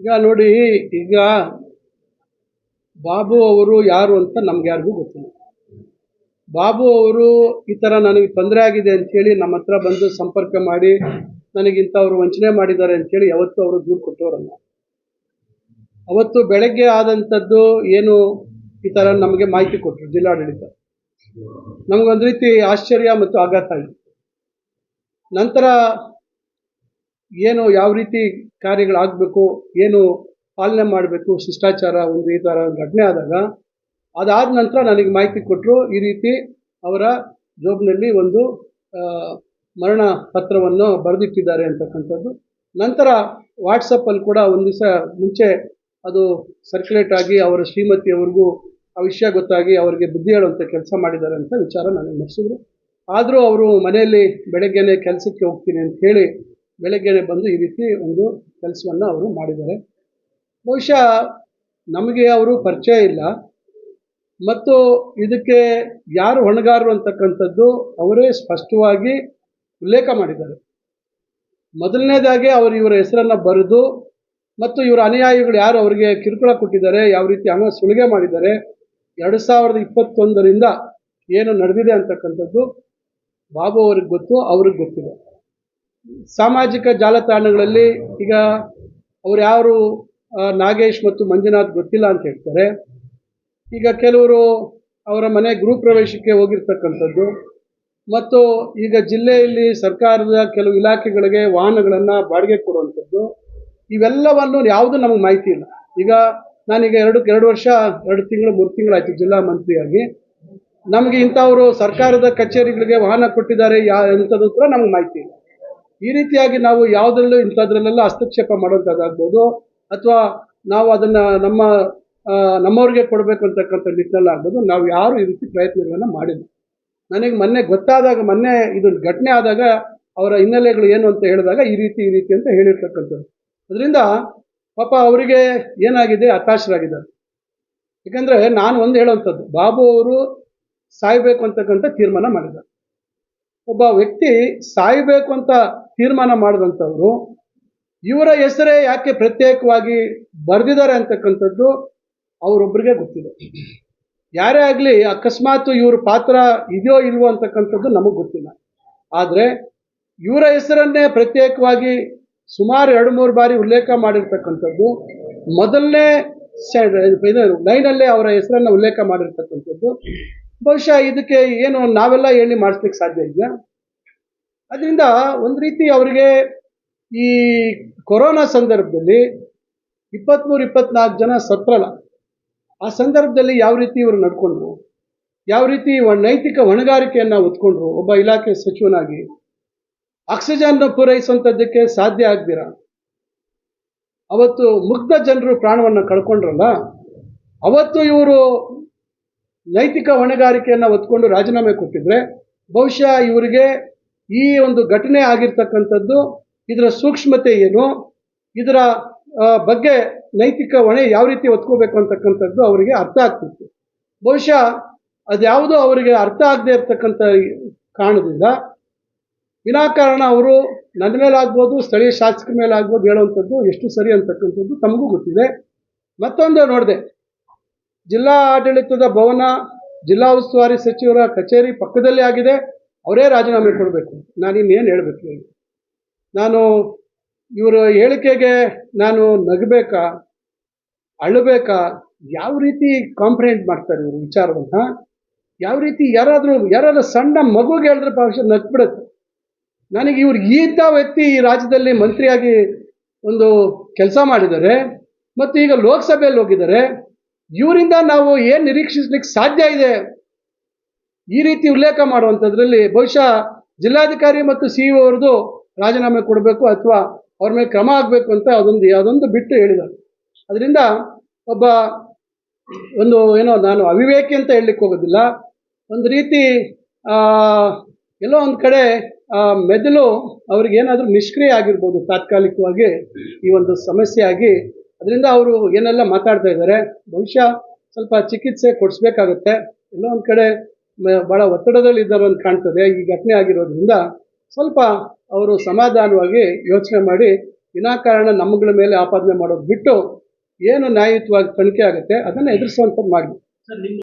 ಈಗ ನೋಡಿ, ಈಗ ಬಾಬು ಅವರು ಯಾರು ಅಂತ ನಮ್ಗೆ ಯಾರಿಗೂ ಗೊತ್ತಿಲ್ಲ. ಬಾಬು ಅವರು ಈ ಥರ ನನಗೆ ತೊಂದರೆ ಆಗಿದೆ ಅಂತೇಳಿ ನಮ್ಮ ಹತ್ರ ಬಂದು ಸಂಪರ್ಕ ಮಾಡಿ ನನಗಿಂಥವ್ರು ವಂಚನೆ ಮಾಡಿದ್ದಾರೆ ಅಂತೇಳಿ ಯಾವತ್ತೂ ಅವರು ದೂರು ಕೊಟ್ಟವರಲ್ಲ. ಅವತ್ತು ಬೆಳಗ್ಗೆ ಆದಂಥದ್ದು ಏನು ಈ ಥರ ನಮಗೆ ಮಾಹಿತಿ ಕೊಟ್ಟರು ಜಿಲ್ಲಾಡಳಿತ. ನಮಗೊಂದು ರೀತಿ ಆಶ್ಚರ್ಯ ಮತ್ತು ಆಘಾತ ಆಗಿತ್ತು ನಂತರ ಏನು ಯಾವ ರೀತಿ ಕಾರ್ಯಗಳಾಗಬೇಕು, ಏನು ಪಾಲನೆ ಮಾಡಬೇಕು, ಶಿಷ್ಟಾಚಾರ ಒಂದು ಈ ಥರ ಘಟನೆ ಆದಾಗ, ಅದಾದ ನಂತರ ನನಗೆ ಮಾಹಿತಿ ಕೊಟ್ಟರು ಈ ರೀತಿ ಅವರ ಜೋಬ್ನಲ್ಲಿ ಒಂದು ಮರಣ ಪತ್ರವನ್ನು ಬರೆದಿಟ್ಟಿದ್ದಾರೆ ಅಂತಕ್ಕಂಥದ್ದು. ನಂತರ ವಾಟ್ಸಪ್ಪಲ್ಲಿ ಕೂಡ ಒಂದು ದಿವಸ ಮುಂಚೆ ಅದು ಸರ್ಕ್ಯುಲೇಟ್ ಆಗಿ ಅವರ ಶ್ರೀಮತಿಯವರಿಗೂ ಆ ವಿಷಯ ಗೊತ್ತಾಗಿ ಅವರಿಗೆ ಬುದ್ಧಿ ಹೇಳುವಂಥ ಕೆಲಸ ಮಾಡಿದ್ದಾರೆ ಅಂತ ವಿಚಾರ ನನಗೆ ನಡೆಸಿದ್ರು ಆದರೂ ಅವರು ಮನೆಯಲ್ಲಿ ಬೆಳಗ್ಗೆನೆ ಕೆಲಸಕ್ಕೆ ಹೋಗ್ತೀನಿ ಅಂತ ಹೇಳಿ ಬೆಳಗ್ಗೆನೆ ಬಂದು ಈ ರೀತಿ ಒಂದು ಕೆಲಸವನ್ನು ಅವರು ಮಾಡಿದ್ದಾರೆ. ಬಹುಶಃ ನಮಗೆ ಅವರು ಪರಿಚಯ ಇಲ್ಲ. ಮತ್ತು ಇದಕ್ಕೆ ಯಾರು ಹೊಣೆಗಾರರು ಅಂತಕ್ಕಂಥದ್ದು ಅವರೇ ಸ್ಪಷ್ಟವಾಗಿ ಉಲ್ಲೇಖ ಮಾಡಿದ್ದಾರೆ. ಮೊದಲನೇದಾಗಿ ಅವರು ಇವರ ಹೆಸರನ್ನು ಬರೆದು ಮತ್ತು ಇವರ ಅನುಯಾಯಿಗಳು ಯಾರು ಅವರಿಗೆ ಕಿರುಕುಳ ಕೊಟ್ಟಿದ್ದಾರೆ, ಯಾವ ರೀತಿ ಹಣ ಸುಲಿಗೆ ಮಾಡಿದ್ದಾರೆ, ಎರಡು ಸಾವಿರದ ಇಪ್ಪತ್ತೊಂದರಿಂದ ಏನು ನಡೆದಿದೆ ಅಂತಕ್ಕಂಥದ್ದು ಬಾಬು ಅವ್ರಿಗೆ ಗೊತ್ತು, ಅವ್ರಿಗೆ ಗೊತ್ತಿದೆ. ಸಾಮಾಜಿಕ ಜಾಲತಾಣಗಳಲ್ಲಿ ಈಗ ಅವ್ರು ಯಾರು ನಾಗೇಶ್ ಮತ್ತು ಮಂಜುನಾಥ್ ಗೊತ್ತಿಲ್ಲ ಅಂತ ಹೇಳ್ತಾರೆ. ಈಗ ಕೆಲವರು ಅವರ ಮನೆ ಗೃಹ ಪ್ರವೇಶಕ್ಕೆ ಹೋಗಿರ್ತಕ್ಕಂಥದ್ದು. ಮತ್ತು ಈಗ ಜಿಲ್ಲೆಯಲ್ಲಿ ಸರ್ಕಾರದ ಕೆಲವು ಇಲಾಖೆಗಳಿಗೆ ವಾಹನಗಳನ್ನು ಬಾಡಿಗೆ ಕೊಡುವಂಥದ್ದು. ಇವೆಲ್ಲವನ್ನು ಯಾವುದು ನಮಗೆ ಮಾಹಿತಿ ಇಲ್ಲ. ಈಗ ನಾನೀಗ ಎರಡು ಎರಡು ವರ್ಷ, ಎರಡು ತಿಂಗಳು, ಮೂರು ತಿಂಗಳಾಯಿತು ಜಿಲ್ಲಾ ಮಂತ್ರಿಯಾಗಿ. ನಮಗೆ ಇಂಥವರು ಸರ್ಕಾರದ ಕಚೇರಿಗಳಿಗೆ ವಾಹನ ಕೊಟ್ಟಿದ್ದಾರೆ, ಯಾ, ಎಂಥದ್ದು ಕೂಡ ನಮಗೆ ಮಾಹಿತಿ ಇಲ್ಲ. ಈ ರೀತಿಯಾಗಿ ನಾವು ಯಾವುದರಲ್ಲೂ ಇಂಥದ್ರಲ್ಲೆಲ್ಲ ಹಸ್ತಕ್ಷೇಪ ಮಾಡುವಂಥದ್ದಾಗ್ಬೋದು ಅಥವಾ ನಾವು ಅದನ್ನು ನಮ್ಮ ನಮ್ಮವ್ರಿಗೆ ಕೊಡಬೇಕು ಅಂತಕ್ಕಂಥ ನಿಟ್ಟಿನಲ್ಲಿ ಆಗ್ಬೋದು. ನಾವು ಯಾರು ಈ ರೀತಿ ಪ್ರಯತ್ನಗಳನ್ನು ಮಾಡಿಲ್ಲ. ನನಗೆ ಮೊನ್ನೆ ಗೊತ್ತಾದಾಗ, ಮೊನ್ನೆ ಇದು ಘಟನೆ ಆದಾಗ ಅವರ ಹಿನ್ನೆಲೆಗಳು ಏನು ಅಂತ ಹೇಳಿದಾಗ ಈ ರೀತಿ ಈ ರೀತಿ ಅಂತ ಹೇಳಿರ್ತಕ್ಕಂಥದ್ದು. ಅದರಿಂದ ಪಾಪ ಅವರಿಗೆ ಏನಾಗಿದೆ, ಹತಾಶರಾಗಿದ್ದಾರೆ. ಏಕೆಂದರೆ ನಾನು ಒಂದು ಹೇಳುವಂಥದ್ದು, ಬಾಬು ಅವರು ಸಾಯಬೇಕು ಅಂತಕ್ಕಂಥ ತೀರ್ಮಾನ ಮಾಡಿದ್ದಾರೆ. ಒಬ್ಬ ವ್ಯಕ್ತಿ ಸಾಯಬೇಕು ಅಂತ ತೀರ್ಮಾನ ಮಾಡಿದಂಥವ್ರು ಇವರ ಹೆಸರೇ ಯಾಕೆ ಪ್ರತ್ಯೇಕವಾಗಿ ಬರೆದಿದ್ದಾರೆ ಅಂತಕ್ಕಂಥದ್ದು ಅವರೊಬ್ಬರಿಗೆ ಗೊತ್ತಿದೆ. ಯಾರೇ ಆಗಲಿ ಅಕಸ್ಮಾತ್ ಇವ್ರ ಪಾತ್ರ ಇದೆಯೋ ಇಲ್ವೋ ಅಂತಕ್ಕಂಥದ್ದು ನಮಗೆ ಗೊತ್ತಿಲ್ಲ. ಆದರೆ ಇವರ ಹೆಸರನ್ನೇ ಪ್ರತ್ಯೇಕವಾಗಿ ಸುಮಾರು ಎರಡು ಮೂರು ಬಾರಿ ಉಲ್ಲೇಖ ಮಾಡಿರ್ತಕ್ಕಂಥದ್ದು, ಮೊದಲನೇ ಲೈನಲ್ಲೇ ಅವರ ಹೆಸರನ್ನು ಉಲ್ಲೇಖ ಮಾಡಿರ್ತಕ್ಕಂಥದ್ದು. ಬಹುಶಃ ಇದಕ್ಕೆ ಏನು ನಾವೆಲ್ಲ ಹೇಳಿ ಮಾಡಿಸ್ಲಿಕ್ಕೆ ಸಾಧ್ಯ ಇದೆಯಾ? ಅದರಿಂದ ಒಂದು ರೀತಿ ಅವರಿಗೆ ಈ ಕೊರೋನಾ ಸಂದರ್ಭದಲ್ಲಿ ಇಪ್ಪತ್ತ್ಮೂರು ಇಪ್ಪತ್ನಾಲ್ಕು ಜನ ಸತ್ರಲ್ಲ. ಆ ಸಂದರ್ಭದಲ್ಲಿ ಯಾವ ರೀತಿ ಇವರು ನಡ್ಕೊಂಡ್ರು, ಯಾವ ರೀತಿ ನೈತಿಕ ಹೊಣೆಗಾರಿಕೆಯನ್ನು ಹೊತ್ಕೊಂಡ್ರು, ಒಬ್ಬ ಇಲಾಖೆ ಸಚಿವನಾಗಿ, ಆಕ್ಸಿಜನ್ ಪೂರೈಸುವಂಥದ್ದಕ್ಕೆ ಸಾಧ್ಯ ಆಗ್ದಿರ? ಅವತ್ತು ಮುಗ್ಧ ಜನರು ಪ್ರಾಣವನ್ನು ಕಳ್ಕೊಂಡ್ರಲ್ಲ, ಅವತ್ತು ಇವರು ನೈತಿಕ ಹೊಣೆಗಾರಿಕೆಯನ್ನು ಒತ್ಕೊಂಡು ರಾಜೀನಾಮೆ ಕೊಟ್ಟಿದ್ರೆ, ಬಹುಶಃ ಇವರಿಗೆ ಈ ಒಂದು ಘಟನೆ ಆಗಿರ್ತಕ್ಕಂಥದ್ದು, ಇದರ ಸೂಕ್ಷ್ಮತೆ ಏನು, ಇದರ ಬಗ್ಗೆ ನೈತಿಕ ಹೊಣೆ ಯಾವ ರೀತಿ ಒತ್ಕೋಬೇಕು ಅಂತಕ್ಕಂಥದ್ದು ಅವರಿಗೆ ಅರ್ಥ ಆಗ್ತಿತ್ತು. ಬಹುಶಃ ಅದ್ಯಾವುದೋ ಅವರಿಗೆ ಅರ್ಥ ಆಗದೆ ಇರತಕ್ಕಂಥ ಕಾರಣದಿಂದ ವಿನಾಕಾರಣ ಅವರು ನನ್ನ ಮೇಲಾಗ್ಬೋದು, ಸ್ಥಳೀಯ ಶಾಸಕರ ಮೇಲಾಗ್ಬೋದು ಹೇಳುವಂಥದ್ದು ಎಷ್ಟು ಸರಿ ಅಂತಕ್ಕಂಥದ್ದು ತಮಗೂ ಗೊತ್ತಿದೆ. ಮತ್ತೊಂದು ನೋಡಿದೆ, ಜಿಲ್ಲಾ ಆಡಳಿತದ ಭವನ, ಜಿಲ್ಲಾ ಉಸ್ತುವಾರಿ ಸಚಿವರ ಕಚೇರಿ ಪಕ್ಕದಲ್ಲೇ ಆಗಿದೆ. ಅವರೇ ರಾಜೀನಾಮೆ ಕೊಡಬೇಕು. ನಾನು ಇನ್ನೇನು ಹೇಳಬೇಕು ಹೇಳಿ. ನಾನು ಇವರ ಹೇಳಿಕೆಗೆ ನಾನು ನಗಬೇಕಾ, ಅಳಬೇಕಾ, ಯಾವ ರೀತಿ ಕಾಂಪ್ರಹೆಂಡ್ ಮಾಡ್ತಾರೆ ಇವರು ವಿಚಾರವನ್ನು? ಯಾವ ರೀತಿ ಯಾರಾದರೂ, ಯಾರಾದ್ರೂ ಸಣ್ಣ ಮಗುಗೆ ಹೇಳಿದ್ರೆ ಬಹುಶಃ ನಗ್ಬಿಡುತ್ತೆ. ನನಗೆ ಇವ್ರು ಈತ ವ್ಯಕ್ತಿ ಈ ರಾಜ್ಯದಲ್ಲಿ ಮಂತ್ರಿಯಾಗಿ ಒಂದು ಕೆಲಸ ಮಾಡಿದ್ದಾರೆ ಮತ್ತು ಈಗ ಲೋಕಸಭೆಯಲ್ಲಿ ಹೋಗಿದ್ದಾರೆ. ಇವರಿಂದ ನಾವು ಏನು ನಿರೀಕ್ಷಿಸ್ಲಿಕ್ಕೆ ಸಾಧ್ಯ ಇದೆ? ಈ ರೀತಿ ಉಲ್ಲೇಖ ಮಾಡುವಂಥದ್ರಲ್ಲಿ ಬಹುಶಃ ಜಿಲ್ಲಾಧಿಕಾರಿ ಮತ್ತು ಸಿ ಇ ಅವ್ರದ್ದು ರಾಜೀನಾಮೆ ಕೊಡಬೇಕು ಅಥವಾ ಅವ್ರ ಮೇಲೆ ಕ್ರಮ ಆಗಬೇಕು ಅಂತ ಅದೊಂದು ಅದೊಂದು ಬಿಟ್ಟು ಹೇಳಿದ್ದಾರೆ. ಅದರಿಂದ ಒಬ್ಬ ಒಂದು ಏನೋ ನಾನು ಅವಿವೇಕಿ ಅಂತ ಹೇಳಲಿಕ್ಕೆ ಹೋಗೋದಿಲ್ಲ. ಒಂದು ರೀತಿ ಎಲ್ಲೋ ಒಂದು ಕಡೆ ಮೆದುಳು ಅವ್ರಿಗೆ ಏನಾದರೂ ನಿಷ್ಕ್ರಿಯ ಆಗಿರ್ಬೋದು ತಾತ್ಕಾಲಿಕವಾಗಿ ಈ ಒಂದು ಸಮಸ್ಯೆ ಆಗಿ ಅದರಿಂದ ಅವರು ಏನೆಲ್ಲ ಮಾತಾಡ್ತಾ ಇದ್ದಾರೆ, ಬಹುಶಃ ಸ್ವಲ್ಪ ಚಿಕಿತ್ಸೆ ಕೊಡಿಸ್ಬೇಕಾಗತ್ತೆ. ಎಲ್ಲೋ ಒಂದು ಕಡೆ ಮ- ಬಹಳ ಒತ್ತಡದಲ್ಲಿ ಇದ್ದಾರೆ ಅಂತ ಕಾಣ್ತದೆ. ಈ ಘಟನೆ ಆಗಿರೋದ್ರಿಂದ ಸ್ವಲ್ಪ ಅವರು ಸಮಾಧಾನವಾಗಿ ಯೋಚನೆ ಮಾಡಿ, ವಿನಾಕಾರಣ ನಮ್ಮಗಳ ಮೇಲೆ ಆಪಾದನೆ ಮಾಡೋದು ಬಿಟ್ಟು ಏನು ನ್ಯಾಯಯುತವಾಗಿ ತನಿಖೆ ಆಗುತ್ತೆ, ಅದನ್ನು ಎದುರಿಸುವಂಥದ್ದು ಮಾಡಿ